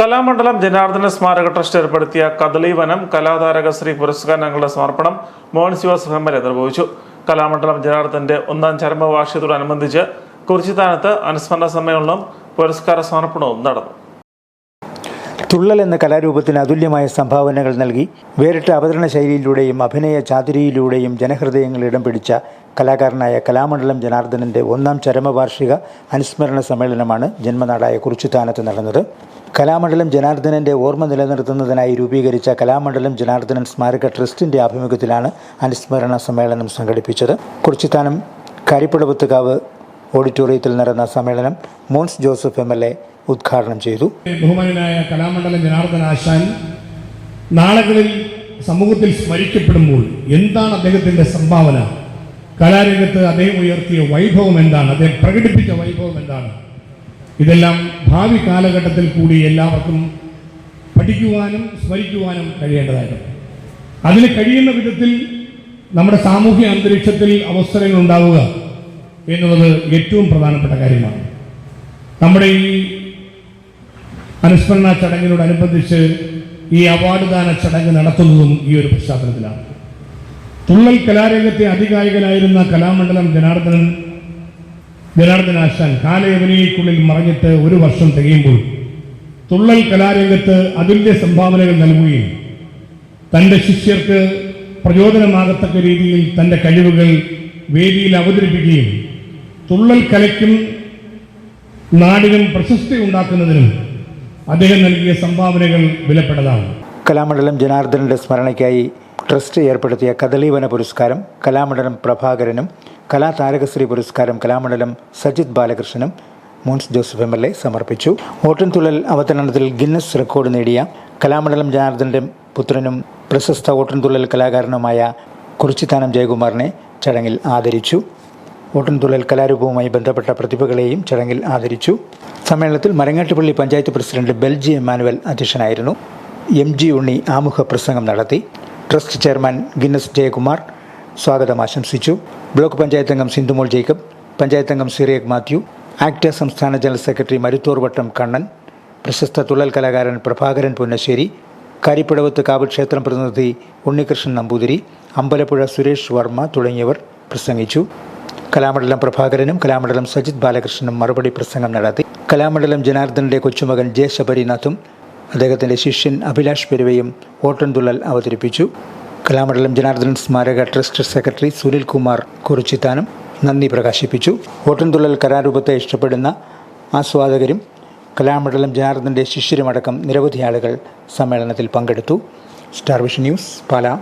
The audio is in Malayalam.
കലാമണ്ഡലം ജനാർദ്ദന സ്മാരക ട്രസ്റ്റ് ഏർപ്പെടുത്തിയ കദളി വനം കലാതാരകശ്രീ പുരസ്കാരങ്ങളുടെ സമർപ്പണം മോഹൻ എൽ എ നിർവഹിച്ചു. കലാമണ്ഡലം ജനാർദ്ദന്റെ ഒന്നാം ചരമവാർഷികത്തോടനുബന്ധിച്ച് കുറിച്ചിത്താനത്ത് അനുസ്മരണ സമ്മേളനവും പുരസ്കാര സമർപ്പണവും നടന്നു. തുള്ളൽ എന്ന കലാരൂപത്തിന് അതുല്യമായ സംഭാവനകൾ നൽകി വേറിട്ട അവതരണ ശൈലിയിലൂടെയും അഭിനയ ചാതുരിയിലൂടെയും ജനഹൃദയങ്ങൾ ഇടം പിടിച്ച കലാകാരനായ കലാമണ്ഡലം ജനാർദ്ദനന്റെ ഒന്നാം ചരമവാർഷിക അനുസ്മരണ സമ്മേളനമാണ് ജന്മനാടായ കുറിച്ചുത്താനത്ത് നടന്നത്. കലാമണ്ഡലം ജനാർദ്ദനന്റെ ഓർമ്മ നിലനിർത്തുന്നതിനായി രൂപീകരിച്ച കലാമണ്ഡലം ജനാർദ്ദനൻ സ്മാരക ട്രസ്റ്റിന്റെ ആഭിമുഖ്യത്തിലാണ് അനുസ്മരണ സമ്മേളനം സംഘടിപ്പിച്ചത്. കുറിച്ചുത്താനം കരിപ്പുളവത്തുകാവ് ഓഡിറ്റോറിയത്തിൽ നടന്ന സമ്മേളനം Mons Joseph M L A ഉദ്ഘാടനം ചെയ്തു. ബഹുമാനായ കലാമണ്ഡലം ജനാർദ്ദൻ ആശാൻ നാളുകളിൽ സമൂഹത്തിൽ സ്മരിക്കപ്പെടുമ്പോൾ എന്താണ് അദ്ദേഹത്തിന്റെ സംഭാവന? കലാരംഗത്ത് അദ്ദേഹം ഉയർത്തിയ വൈഭവം എന്താണ്? അദ്ദേഹം പ്രകടിപ്പിച്ച വൈഭവം എന്താണ്? ഇതെല്ലാം ഭാവി കാലഘട്ടത്തിൽ കൂടി എല്ലാവർക്കും പഠിക്കുവാനും സ്മരിക്കുവാനും കഴിയേണ്ടതായിട്ടുണ്ട്. അതിന് കഴിയുന്ന വിധത്തിൽ നമ്മുടെ സാമൂഹ്യ അന്തരീക്ഷത്തിൽ അവസരങ്ങൾ ഉണ്ടാവുക എന്നുള്ളത് ഏറ്റവും പ്രധാനപ്പെട്ട കാര്യമാണ്. നമ്മുടെ ഈ അനുസ്മരണ ചടങ്ങിനോടനുബന്ധിച്ച് ഈ അവാർഡ് ദാന ചടങ്ങ് നടത്തുന്നതും ഈ ഒരു പശ്ചാത്തലത്തിലാണ്. തുള്ളൽ കലാരംഗത്തെ അധികായികനായിരുന്ന കലാമണ്ഡലം ജനാർദ്ദനൻ ആശാൻ കാലയവനിക്കുള്ളിൽ മറഞ്ഞിട്ട് ഒരു വർഷം തികയുമ്പോൾ തുള്ളൽ കലാരംഗത്ത് അതുല്യ സംഭാവനകൾ നൽകുകയും തന്റെ ശിഷ്യർക്ക് പ്രചോദനമാകത്തക്ക രീതിയിൽ തന്റെ കഴിവുകൾ വേദിയിൽ അവതരിപ്പിക്കുകയും തുള്ളൽ കലയ്ക്കും നാടിനും പ്രശസ്തി ഉണ്ടാക്കുന്നതിനും അദ്ദേഹം നൽകിയ സംഭാവനകൾ വിലപ്പെട്ടതാണ്. കലാമണ്ഡലം ജനാർദ്ദനന്റെ സ്മരണയ്ക്കായി ട്രസ്റ്റ് ഏർപ്പെടുത്തിയ കദളീവന പുരസ്കാരം കലാമണ്ഡലം പ്രഭാകരനും കലാതാരകശ്രീ പുരസ്കാരം Kalamandalam Sajith ബാലകൃഷ്ണനും Mons Joseph M L A സമർപ്പിച്ചു. ഓട്ടൻതുള്ളൽ അവതരണത്തിൽ ഗിന്നസ് റെക്കോർഡ് നേടിയ കലാമണ്ഡലം ജനാർദ്ദന്റെ പുത്രനും പ്രശസ്ത ഓട്ടൻതുള്ളൽ കലാകാരനുമായ കുറിച്ചിത്താനം ജയകുമാറിനെ ചടങ്ങിൽ ആദരിച്ചു. ഓട്ടൻതുള്ളൽ കലാരൂപവുമായി ബന്ധപ്പെട്ട പ്രതിഭകളെയും ചടങ്ങിൽ ആദരിച്ചു. സമ്മേളനത്തിൽ മരങ്ങാട്ടുപള്ളി പഞ്ചായത്ത് പ്രസിഡന്റ് ബെൽജി എമാനുവൽ അധ്യക്ഷനായിരുന്നു. എം ജി ഉണ്ണി ആമുഖ പ്രസംഗം നടത്തി. ട്രസ്റ്റ് ചെയർമാൻ ഗിന്നസ് ജയകുമാർ സ്വാഗതം ആശംസിച്ചു. ബ്ലോക്ക് പഞ്ചായത്ത് അംഗം സിന്ധുമോൾ ജേക്കബ് പഞ്ചായത്ത് അംഗം സിറിയക് മാത്യു ആക്ട സംസ്ഥാന ജനറൽ സെക്രട്ടറി മരുത്തോർ വട്ടം കണ്ണൻ പ്രശസ്ത തുള്ളൽ കലാകാരൻ പ്രഭാകരൻ പുന്നശ്ശേരി കാരിപ്പടവത്ത് കാവ് ക്ഷേത്രം പ്രതിനിധി ഉണ്ണികൃഷ്ണൻ നമ്പൂതിരി അമ്പലപ്പുഴ സുരേഷ് വർമ്മ തുടങ്ങിയവർ പ്രസംഗിച്ചു. കലാമണ്ഡലം പ്രഭാകരനും കലാമണ്ഡലം സജിത് ബാലകൃഷ്ണനും മറുപടി പ്രസംഗം നടത്തി. കലാമണ്ഡലം ജനാർദ്ദനന്റെ കൊച്ചുമകൻ ജെ ശബരിനാഥും അദ്ദേഹത്തിന്റെ ശിഷ്യൻ അഭിലാഷ് പെരുവയും ഓട്ടൻതുള്ളൽ അവതരിപ്പിച്ചു. കലാമണ്ഡലം ജനാർദ്ദനൻ സ്മാരക ട്രസ്റ്റ് സെക്രട്ടറി സുനിൽ കുമാർ കുറിച്ചിത്താനും നന്ദി പ്രകാശിപ്പിച്ചു. ഓട്ടൻതുള്ളൽ കലാരൂപത്തെ ഇഷ്ടപ്പെടുന്ന ആസ്വാദകരും കലാമണ്ഡലം ജനാർദ്ദന്റെ ശിഷ്യരുമടക്കം നിരവധി ആളുകൾ സമ്മേളനത്തിൽ പങ്കെടുത്തു. Star vision news Pala.